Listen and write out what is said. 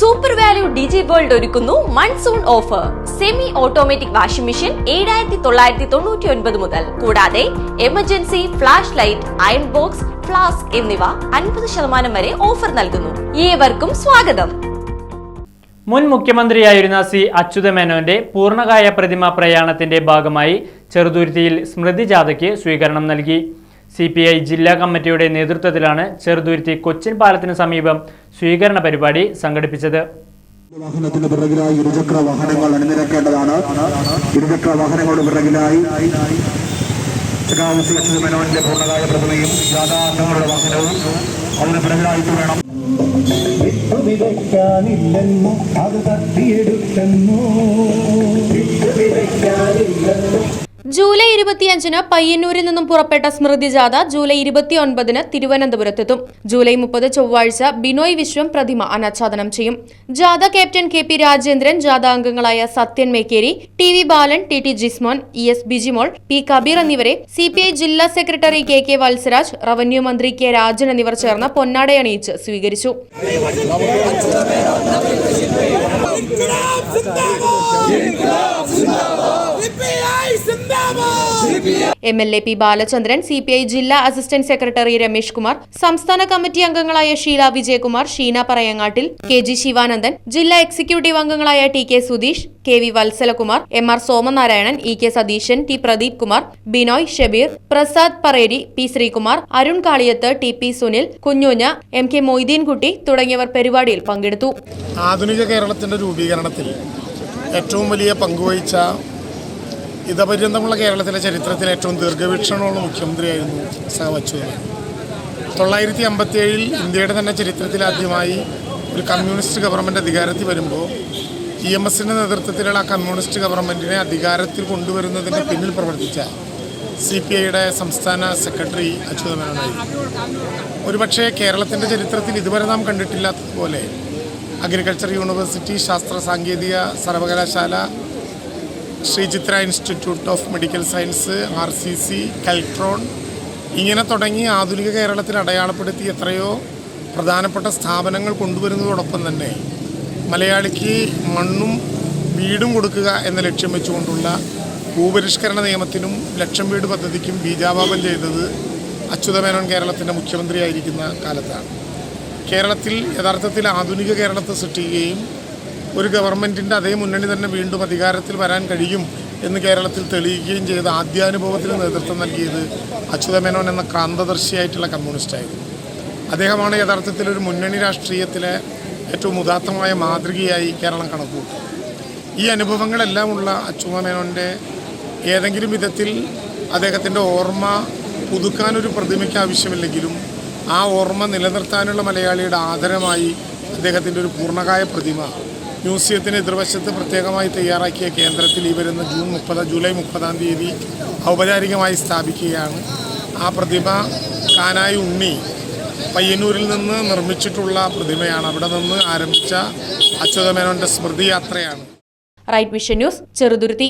Super value digi world ഒരുക്കുന്നു monsoon offer semi automatic washing machine ഏഴായിരത്തി തൊള്ളായിരത്തി തൊണ്ണൂറ്റി ഒൻപത് മുതൽ. കൂടാതെ emergency flash light iron box flask എന്നിവ അൻപത് ശതമാനം വരെ ഓഫർ നൽകുന്നു. ഏവർക്കും സ്വാഗതം. മുൻ മുഖ്യമന്ത്രിയായിരുന്ന സി അച്യുതമേനോന്റെ പൂർണകായ പ്രതിമ പ്രയാണത്തിന്റെ ഭാഗമായി ചെറുതുരുത്തിയിൽ സ്മൃതി ജാഥയ്ക്ക് സ്വീകരണം നൽകി. സി പി ഐ ജില്ലാ കമ്മിറ്റിയുടെ നേതൃത്വത്തിലാണ് ചെറുതുരുത്തി കൊച്ചിൻ പാലത്തിന് സമീപം സ്വീകരണ പരിപാടി സംഘടിപ്പിച്ചത്. വാഹനത്തിന് പിറകിലായി ഇരുചക്ര വാഹനങ്ങൾ അണിനിരക്കേണ്ടതാണ്. ഇരുചക്ര വാഹനങ്ങളുടെ പിറകിലായി മേനോന്റെ പൂർണകായ പ്രതിമയും വാഹനവും അതിന് പിറകിലായിട്ട് വേണം. വിതയ്ക്കാനില്ലെന്നോ അത് തട്ടിയെടുത്തെന്നോ. വിതയ്ക്കാനില്ലെന്നോ ജൂലൈ ഇരുപത്തിയഞ്ചിന് പയ്യന്നൂരിൽ നിന്നും പുറപ്പെട്ട സ്മൃതി ജാഥ ജൂലൈ ഇരുപത്തിയൊൻപതിന് തിരുവനന്തപുരത്തെത്തും. ജൂലൈ മുപ്പത് ചൊവ്വാഴ്ച ബിനോയ് വിശ്വം പ്രതിമ അനാച്ഛാദനം ചെയ്യും. ജാഥ ക്യാപ്റ്റൻ കെ പി രാജേന്ദ്രൻ ജാഥ അംഗങ്ങളായ Sathyan Mekkeri T V Balan T T Jismon E S Bijimol P Kabeer എന്നിവരെ സി പി ഐ ജില്ലാ secretary K K Valsaraj revenue മന്ത്രി കെ രാജൻ എന്നിവർ ചേർന്ന് പൊന്നാടയണിയിച്ച് സ്വീകരിച്ചു. M L A P Balachandran C P I ജില്ലാ അസിസ്റ്റന്റ് സെക്രട്ടറി രമേഷ് കുമാർ സംസ്ഥാന committee അംഗങ്ങളായ ഷീല വിജയകുമാർ ഷീന പറയങ്ങാട്ടിൽ കെ ജി ശിവാനന്ദൻ ജില്ലാ എക്സിക്യൂട്ടീവ് അംഗങ്ങളായ T K Sudheesh K V Valsalakumar M R Somanarayanan E K Satheesan T Pradeep Kumar Binoy Shabeer Prasad Pareri P Sreekumar Arun Kaliyath T P Sunil കുഞ്ഞുഞ്ഞ M K Moideenkutty തുടങ്ങിയവർ പരിപാടിയിൽ പങ്കെടുത്തു. ആധുനിക കേരളത്തിന്റെ രൂപീകരണത്തിൽ ഏറ്റവും വലിയ പങ്കുവഹിച്ച ഇതപര്യന്തമുള്ള കേരളത്തിലെ ചരിത്രത്തിൽ ഏറ്റവും ദീർഘവീക്ഷണമുള്ള മുഖ്യമന്ത്രിയായിരുന്നു സഹവച്ചുവൻ തൊള്ളായിരത്തി അമ്പത്തിയേഴിൽ ഇന്ത്യയുടെ തന്നെ ചരിത്രത്തിൽ ആദ്യമായി ഒരു കമ്മ്യൂണിസ്റ്റ് ഗവൺമെന്റ് അധികാരത്തിൽ വരുമ്പോൾ ഇ എം എസിന്റെ നേതൃത്വത്തിലുള്ള കമ്മ്യൂണിസ്റ്റ് ഗവൺമെന്റിനെ അധികാരത്തിൽ കൊണ്ടുവരുന്നതിന്റെ പിന്നിൽ പ്രവർത്തിച്ച സി പി ഐയുടെ സംസ്ഥാന സെക്രട്ടറി അച്യുതമേനോനായിരുന്നു ഒരുപക്ഷെ കേരളത്തിന്റെ ചരിത്രത്തിൽ ഇതുവരെ നാം കണ്ടിട്ടില്ലാത്തതുപോലെ അഗ്രികൾച്ചർ യൂണിവേഴ്സിറ്റി ശാസ്ത്ര സാങ്കേതിക സർവകലാശാല Sree Chitra institute of medical science R C C Keltron ഇങ്ങനെ തുടങ്ങി ആധുനിക കേരളത്തിൽ അടയാളപ്പെടുത്തി എത്രയോ പ്രധാനപ്പെട്ട സ്ഥാപനങ്ങൾ കൊണ്ടുവരുന്നതോടൊപ്പം തന്നെ മലയാളിക്ക് മണ്ണും വീടും കൊടുക്കുക എന്ന ലക്ഷ്യം വെച്ചുകൊണ്ടുള്ള ഭൂപരിഷ്കരണ നിയമത്തിനും ലക്ഷം വീട് പദ്ധതിക്കും ബീജാപാപം ചെയ്തത് അച്യുതമേനോൻ കേരളത്തിന്റെ മുഖ്യമന്ത്രിയായിരിക്കുന്ന കാലത്താണ്. കേരളത്തിൽ യഥാർത്ഥത്തിൽ ആധുനിക കേരളത്തെ സൃഷ്ടിക്കുകയും ഒരു ഗവൺമെന്റിന്റെ അതേ മുന്നണി തന്നെ വീണ്ടും അധികാരത്തിൽ വരാൻ കഴിയും എന്ന് കേരളത്തിൽ തെളിയിക്കുകയും ചെയ്ത ആദ്യാനുഭവത്തിന് നേതൃത്വം നൽകിയത് അച്യുതമേനോൻ എന്ന ക്രാന്തദർശിയായിട്ടുള്ള കമ്മ്യൂണിസ്റ്റായിരുന്നു അദ്ദേഹമാണ് യഥാർത്ഥത്തിൽ ഒരു മുന്നണി രാഷ്ട്രീയത്തിലെ ഏറ്റവും ഉദാത്തമായ മാതൃകയായി കേരളം കണക്കുകൂട്ടുന്നത്. ഈ അനുഭവങ്ങളെല്ലാം അനുഭവങ്ങളെല്ലാമുള്ള അച്യുതമേനോന്റെ ഏതെങ്കിലും വിധത്തിൽ അദ്ദേഹത്തിന്റെ ഓർമ്മ പുതുക്കാനൊരു പ്രതിമയ്ക്ക് ആവശ്യമില്ലെങ്കിലും ആ ഓർമ്മ നിലനിർത്താനുള്ള മലയാളിയുടെ ആദരമായി അദ്ദേഹത്തിന്റെ ഒരു പൂർണകായ പ്രതിമ മ്യൂസിയത്തിന് എതിർവശത്ത് പ്രത്യേകമായി തയ്യാറാക്കിയ കേന്ദ്രത്തിൽ ഈ വരുന്ന ജൂൺ മുപ്പത് ജൂലൈ മുപ്പതാം തീയതി ഔപചാരികമായി സ്ഥാപിക്കുകയാണ്. ആ പ്രതിമ കാനായി ഉണ്ണി പയ്യന്നൂരിൽ നിന്ന് നിർമ്മിച്ചിട്ടുള്ള പ്രതിമയാണ്. അവിടെ നിന്ന് ആരംഭിച്ച അച്യുതമേനോന്റെ സ്മൃതി യാത്രയാണ്. Right vision news Cheruthuruthy.